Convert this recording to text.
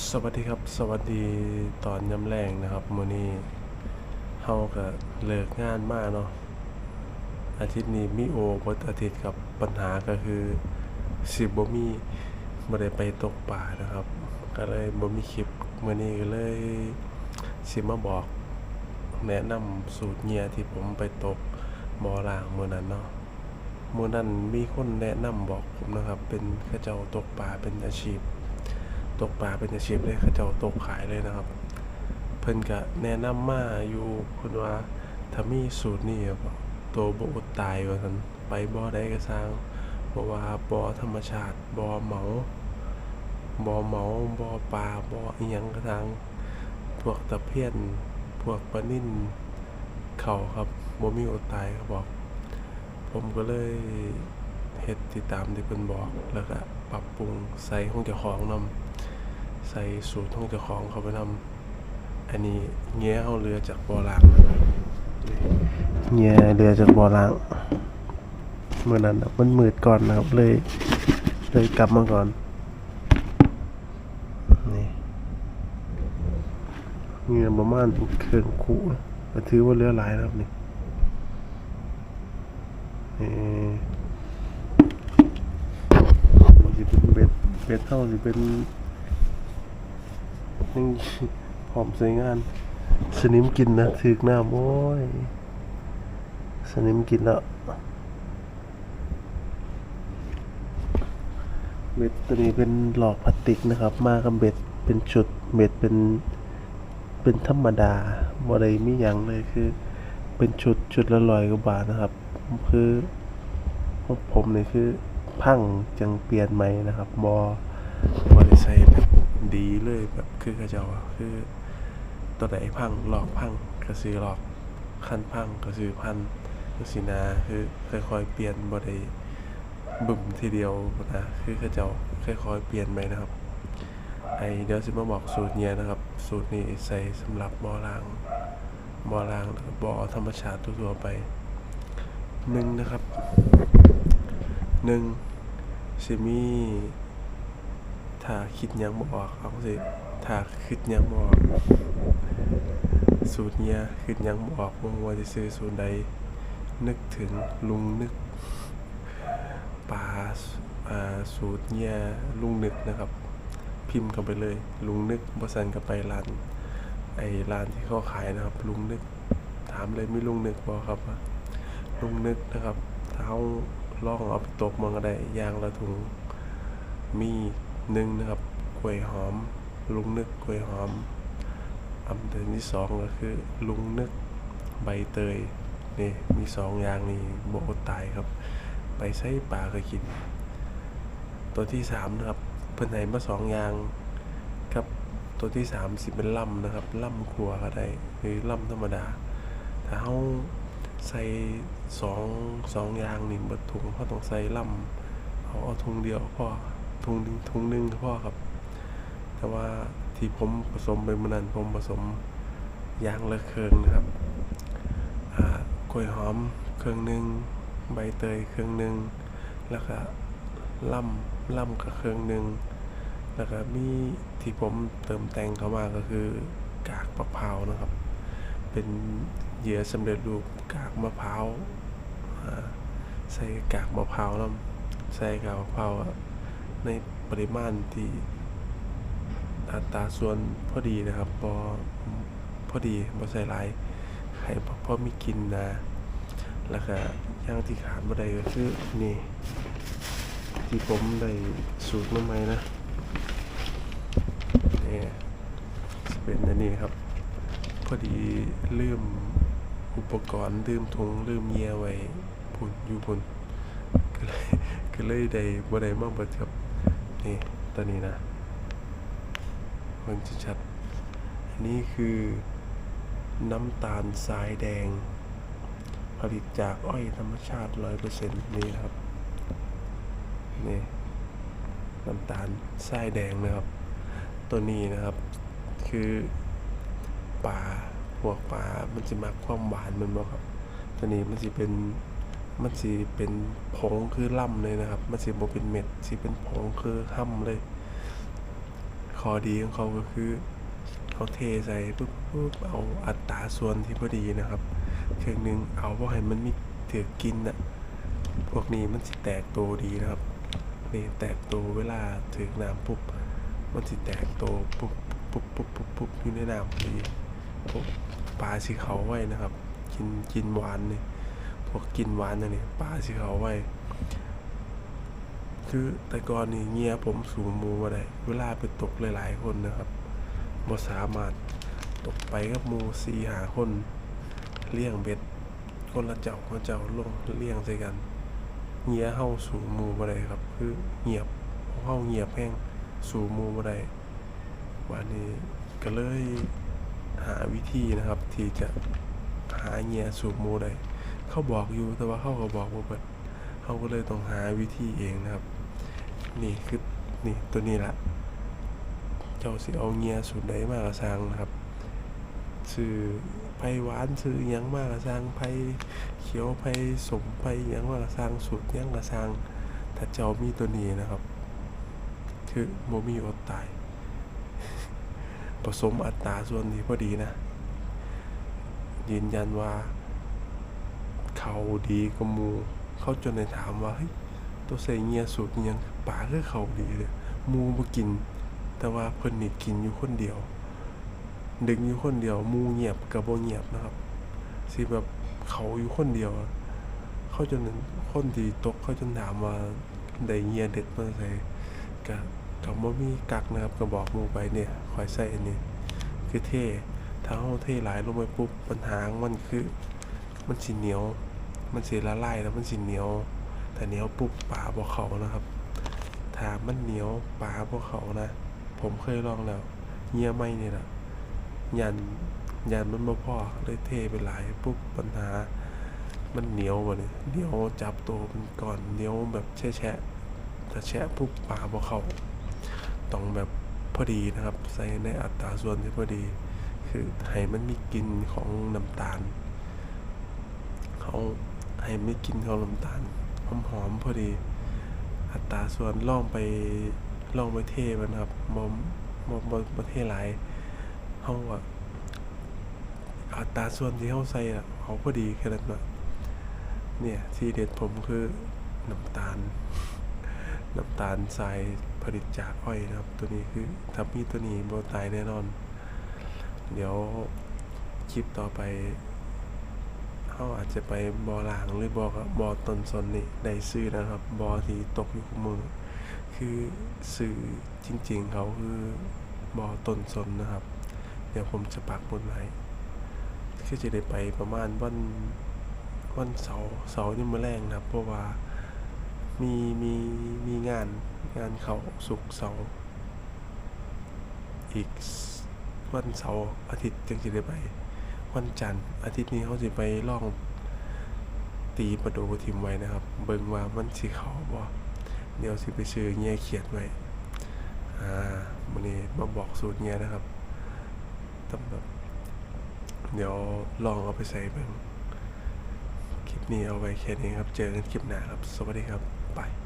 สวัสดีครับ สวัสดีตอนยำแรงนะครับมื้อนี้เฮาก็เลิกงานมาเนาะอาทิตย์นี้มีโอเบิดอาทิตย์ครับปัญหาก็คือสิบ่มีบ่ได้ไปตกปลานะครับ ก็เลยบ่มีคลิปมื้อนี้ก็เลยสิมาบอกแนะนำสูตรเหยื่อที่ผมไปตกบ่อลางมื้อนั้นเนาะมื้อนั้นมีคนแนะนำบอกผมนะครับ เป็นเขาเจ้าตกปลาเป็นอาชีพ ตกปลาเป็นอาชีพเลยเขาเจ้าตกขายเลยนะครับ เพิ่นก็แนะนำมาอยู่เพิ่นว่าถ้ามีสูตรนี้แบบตัวบ่อดตายว่าซั่นไปบ่อใดก็สร้างเพราะว่าบ่อธรรมชาติบ่อเหมาบ่อเหมาบ่อปลาบ่ออีหยังก็ทางพวกตะเพียนพวกปลานิ่นเขาครับบ่มีอดตายเขาบอก ผมก็เลยเฮ็ดติดตามที่เพิ่นบอกแล้วก็ปรับปรุงใส่ของเจ้าของนำ ใส่สูตรของเจ้าของเขาไปนำอันนี้เงี้ยเอาเรือจากบ่อล้างเงี้ยเรือจากบ่อล้างเมื่อนั้นมันมืดก่อนนะครับเลยเลยกลับมาก่อนนี่เงี้ยประมาณเครื่องคู่ก็ถือว่าเรือหลายนะครับนี่นี่สิเป็นเบ็ดเบ็ดเท่าสิเป็น ยังหอมสวยงามสนิมกินนะถึกน้ำโอ้ยสนิมกินแล้วเบ็ดตัวนี้เป็นหลอกพลาสติกนะครับ มากับเบ็ดเป็นชุดเบ็ดเป็นเป็นธรรมดาบ่ได้มีหยังเลยคือ เป็นชุดชุดละร้อยกว่าบาทนะครับ คือของผมนี่คือพังจังเปลี่ยนใหม่นะครับบอบได้ใช้แบบ ดีเลยแบบคือเขาเจ้าคือ ตัวไหนพังหลอกพังก็ซื้อหลอกคันพังก็ซื้อพันก็สินะคือค่อยๆเปลี่ยนบ่ได้บึ้มทีเดียวนะคือเขาเจ้าค่อยๆเปลี่ยนไปนะครับ ไอเดี๋ยวสิมาบอกสูตรเนี่ยนะครับ สูตรนี้ใส่สำหรับบ่อล้างบ่อล้างบ่อธรรมชาติทั่วๆไปหนึ่งนะครับหนึ่งสิมี ถ้าคิดยังบ่ออกเอาสิถ้าคิดยังบ่ออกสูตรเนี้ยคิดยังบ่ออกบ่ว่าจะซื้อสูตรใด นึกถึงลุงนึกปลาอ่าสูตรเนี้ยลุงนึกนะครับ พิมพ์กันไปเลย ลุงนึกบ่ซันก็ไปร้านไอ้ร้านที่เขาขายนะครับ ลุงนึก ถามเลยไมีลุงนึกบ่ครับลุงนึกนะครับถ้าเฮาลองเอาไปตกมันก็ได้ยางละถุงมี หนึ่งนะครับกล้วยหอม ลุงนึกกล้วยหอมอำเดือนที่สองก็คือ ลุงนึกใบเตยนี่มีสองอย่างนี่โบอดตายครับ ไปใส่ปลาก็กิน ตัวที่สามนะครับเพิ่นให้มาสองอย่างครับตัวที่สามสิเป็นล่ำนะครับล่ำครัวก็ได้หรือล่ำธรรมดาถ้าเฮาใส่สองสองอย่างนี่บดถุงเขาต้องใส่ล่ำเอาเอาถุงเดียวพอ ถุงหนึ่งถุงหนึ่งก็พอครับ แต่ว่าที่ผมผสมไปมื่อนั้นผมผสมยางละเครื่องนะครับกล้วยหอมเครื่องหนึ่งใบเตยเครื่องหนึ่งแล้วก็ล่ำล่ำกับเครื่องหนึ่งแล้วก็มีที่ผมเติมแต่งเข้ามาก็คือกากมะพร้าวนะครับ เป็นเหยื่อสำเร็จรูปกากมะพร้าวใส่กากมะพร้าวน้ำใส่กากมะพร้าว ในปริมาณที่อัตราส่วนพอดีนะครับพอพอดีบ่ใส่หลายให้พอพอมีกินนะแล้วก็ย่างที่ขาดบ่ได้ก็คือนี่ ที่ผมได้สูตรมาใหม่นะนี่เป็นอันนี้ครับ พอดีลืมอุปกรณ์ลืมถุงลืมเยียไว้พุ่นอยู่พุ่นก็เลยก็เลยได้บ่ได้มาเบิดครับ นี่ตัวนี้นะมันจะชัดๆอันนี้คือน้ำตาลทรายแดง ผลิตจากอ้อยธรรมชาติร้อยเปอร์เซ็นต์นี่ครับนี่น้ำตาลทรายแดงนะครับ ตัวนี้นะครับ คือป่าพวกป่ามันจะมักความหวานมันบ่ครับ ตัวนี้มันจะเป็น มันสิเป็นผงคือล่ำเลยนะครับ มันสิบ่เป็นเม็ดสิเป็นผงคือห้ำเลยข้อดีของเขาก็คือเขาเทใส่ปุ๊บปุ๊บเอาอัตราส่วนที่พอดีนะครับเครื่องหนึงเอาเพราะให้มันมีถือกินน่ะพวกนี้มันสิแตกโตวดีนะครับนี่แตกโตวเวลาถึงน้ำปุ๊บมันสิแตกโตวปุ๊บปุ๊บปุ๊บปุ๊บปุ๊บอยู่ในน้ำพอดีปลาสิเขาไว้นะครับ กินกินหวานนี่ พวกกินหวานน่ะนี่ปลาสิเขาไว้ คือแต่ก่อนนี่เงียผมสูงมูมาได้ เวลาไปตกหลายๆคนนะครับบ่สามารถตกไปกับมูสี่หาคนเลี้ยงเบ็ด คนละเจ้าคนเจ้าลงเลี้ยงใส่กันเงียเฮาสูงมูมาได้ครับ คือเงียบเฮาเงียบแห้งสูงมูมาได้วันนี้ก็เลยหาวิธีนะครับที่จะหาเงียสูงมูได้ เขาบอกอยู่แต่ว่าเขาก็บอกว่าแบบเขาก็เลยต้องหาวิธีเองนะครับ นี่คือนี่ตัวนี้แหละเจ้าสิเอาเงียสูตรใดมากระซังนะครับซื้อไผ่หวานซื้อยังมากระซังไผ่เขียวไผ่สมไผ่ยังมากระซังสูตรยังกระซังถ้าเจ้ามีตัวนี้นะครับ คือโมมีอดตายผสมอัตราส่วนนี้พอดีนะ ยืนยันว่า เขาดีกว่ามูเขาจนในถามว่าเฮ้ยตัวใส่เงียสูตรยังป่าคือเขาดีเลยมูบ่กิน แต่ว่าเพิ่นนี่กินอยู่คนเดียวดึงอยู่คนเดียวมูเงียบกับบ่เงียบนะครับสิแบบเขาอยู่คนเดียวเขาจนคนที่ตกเขาจนถามว่าได้เงียเด็ดมาใส่ก็ก็บ่มีกักนะครับก็บอกมูไปเนี่ยคอยใส่อันนี้คือเท่ถ้าเฮาเทหลายลงไปปุ๊บปัญหางมันคือ มันสิเหนียว มันสิละลายแล้วมันสิเหนียวแต่เหนียวปุ๊บปลาบ่เขานะครับถ้ามันเหนียวปลาบ่เขานะ ผมเคยลองแล้วเงี้ยไม่เนี่แหละยันยันมันบ่พอเลยเทไปหลายปุ๊บปัญหา มันเหนียวบ่เนี่ยเหนียวจับตัวมันก่อนเหนียวแบบแฉะๆถ้าแฉะปุ๊บปลาบ่เขาต้องแบบพอดีนะครับ ใส่ในอัตราส่วนที่พอดี คือให้มันมีกลิ่นของน้ำตาลเขา ให้ไม่กินเขาน้ำตาลหอมๆพอดี อัตราส่วนล่องไปล่องไปเทมันครับมอมมอมประเทหลายเขาอะอัตราส่วนที่เขาใส่อะเขาพอดีแค่นั้นนะเนี่ยที่เด็ดผมคือน้ำตาลน้ำตาลทรายผลิตจากอ้อยนะครับ ตัวนี้คือถ้ามีตัวนี้โบตายแน่นอน เดี๋ยวคลิปต่อไป เขาอาจจะไปบอหลางหรือบอกบอตนสนนี่ได้ซื้อนะครับ บอที่ตกอยู่กับมือ คือสื่อจริงๆ เขาคือบอตนสนนะครับ เดี๋ยวผมจะปักบนไว้คือจะได้ไปประมาณวันวันเสาร์เสาร์นี่มาแรงนะครับ เพราะว่ามีมีมีงานงานเขาสุกเสาร์อีกวันเสาร์อาทิตย์จึงจะได้ไป วันจันทร์อาทิตย์นี้เขาสิไปล่องตีประตูทิมไว้นะครับ เบิ่งว่ามันสิเขาบ่เดี๋ยวสิไปซื้อเงี้ยเขียนไว้อ่ามันนี้มาบอกสูตรเงี้ยนะครับต้องแบบเดี๋ยวลองเอาไปใส่เบิ่งคลิปนี้เอาไว้แค่นี้ครับ เจอกันคลิปหน้าครับ สวัสดีครับบาย